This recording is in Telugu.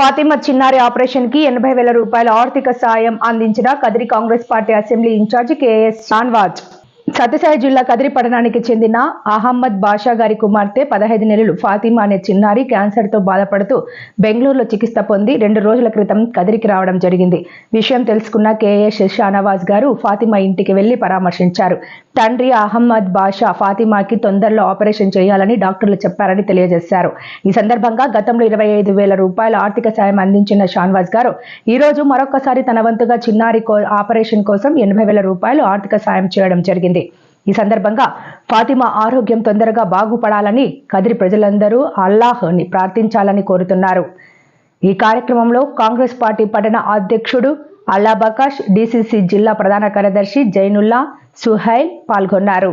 ఫాతిమా చిన్నారి ఆపరేషన్కి ఎనభై వేల రూపాయల ఆర్థిక సాయం అందించిన Kadiri Congress party assembly incharge KS Shahnawaz. Sathya Sai జిల్లా కదిరి పట్టణానికి చెందిన అహమ్మద్ బాషా గారి కుమార్తె పదహైదు నెలలు ఫాతిమా అనే చిన్నారి క్యాన్సర్తో బాధపడుతూ బెంగళూరులో చికిత్స పొంది రెండు రోజుల క్రితం కదిరికి రావడం జరిగింది. విషయం తెలుసుకున్న కేఎస్ షానవాజ్ గారు ఫాతిమా ఇంటికి వెళ్ళి పరామర్శించారు. తండ్రి అహమ్మద్ బాషా ఫాతిమాకి తొందరలో ఆపరేషన్ చేయాలని డాక్టర్లు చెప్పారని తెలియజేశారు. ఈ సందర్భంగా గతంలో ఇరవై ఐదు వేల రూపాయల ఆర్థిక సాయం అందించిన షాన్వాజ్ గారు ఈ రోజు మరొకసారి తన వంతుగా చిన్నారి కో- ఆపరేషన్ కోసం ఎనభై వేల రూపాయలు ఆర్థిక సాయం చేయడం జరిగింది. ఈ సందర్భంగా ఫాతిమా ఆరోగ్యం తొందరగా బాగుపడాలని కదిరి ప్రజలందరూ అల్లాహ్ని ప్రార్థించాలని కోరుతున్నారు. ఈ కార్యక్రమంలో కాంగ్రెస్ పార్టీ పట్టణ అధ్యక్షుడు అల్లా బకాష్ డిసిసి జిల్లా ప్రధాన కార్యదర్శి జైనుల్లా సుహైల్ పాల్గొన్నారు.